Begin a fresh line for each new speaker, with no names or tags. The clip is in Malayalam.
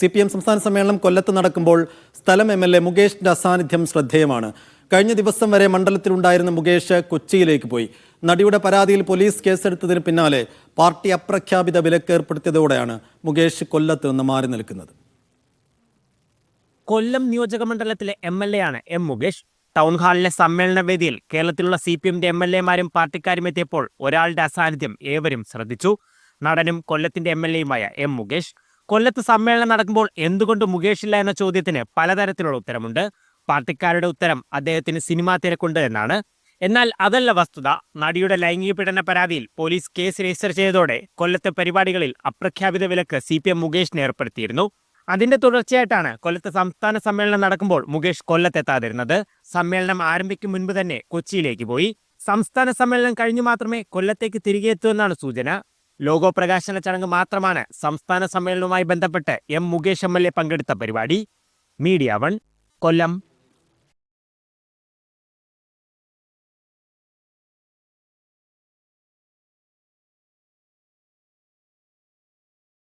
സി പി എം സംസ്ഥാന സമ്മേളനം കൊല്ലത്ത് നടക്കുമ്പോൾ സ്ഥലം എം എൽ എ മുകേഷിന്റെ അസാന്നിധ്യം ശ്രദ്ധേയമാണ്. കഴിഞ്ഞ ദിവസം വരെ മണ്ഡലത്തിലുണ്ടായിരുന്ന മുകേഷ് കൊച്ചിയിലേക്ക് പോയി. നടിയുടെ പരാതിയിൽ പോലീസ് കേസെടുത്തതിന് പിന്നാലെ പാർട്ടി അപ്രഖ്യാപിത വിലക്ക് ഏർപ്പെടുത്തിയതോടെയാണ് മുകേഷ് കൊല്ലത്ത് നിന്ന് മാറി നിൽക്കുന്നത്.
കൊല്ലം നിയോജകമണ്ഡലത്തിലെ എം എൽ എ ആണ് എം മുകേഷ്. ടൗൺ ഹാളിലെ സമ്മേളന വേദിയിൽ കേരളത്തിലുള്ള സി പി എമ്മിന്റെ എം എൽ എമാരും പാർട്ടിക്കാരും എത്തിയപ്പോൾ ഒരാളുടെ അസാന്നിധ്യം ഏവരും ശ്രദ്ധിച്ചു. നടനും കൊല്ലത്തിന്റെ എം എൽ എയുമായ എം മുകേഷ് കൊല്ലത്ത് സമ്മേളനം നടക്കുമ്പോൾ എന്തുകൊണ്ട് മുകേഷ് ഇല്ല എന്ന ചോദ്യത്തിന് പലതരത്തിലുള്ള ഉത്തരമുണ്ട്. പാർട്ടിക്കാരുടെ ഉത്തരം അദ്ദേഹത്തിന് സിനിമാ തിരക്കുണ്ട് എന്നാണ്. എന്നാൽ അതല്ല വസ്തുത. നടിയുടെ ലൈംഗിക പീഡന പരാതിയിൽ പോലീസ് കേസ് രജിസ്റ്റർ ചെയ്തതോടെ കൊല്ലത്തെ പരിപാടികളിൽ അപ്രഖ്യാപിത വിലക്ക് സി പി എം മുകേഷിനെ ഏർപ്പെടുത്തിയിരുന്നു. അതിന്റെ തുടർച്ചയായിട്ടാണ് കൊല്ലത്ത് സംസ്ഥാന സമ്മേളനം നടക്കുമ്പോൾ മുകേഷ് കൊല്ലത്തെത്താതിരുന്നത്. സമ്മേളനം ആരംഭിക്കും മുൻപ് തന്നെ കൊച്ചിയിലേക്ക് പോയി. സംസ്ഥാന സമ്മേളനം കഴിഞ്ഞു മാത്രമേ കൊല്ലത്തേക്ക് തിരികെ എത്തൂ എന്നാണ് സൂചന. ലോഗോ പ്രകാശന ചടങ്ങ് മാത്രമാണ് സംസ്ഥാന സമ്മേളനവുമായി ബന്ധപ്പെട്ട് M Mukesh M L A പങ്കെടുത്ത പരിപാടി. Media one Kollam.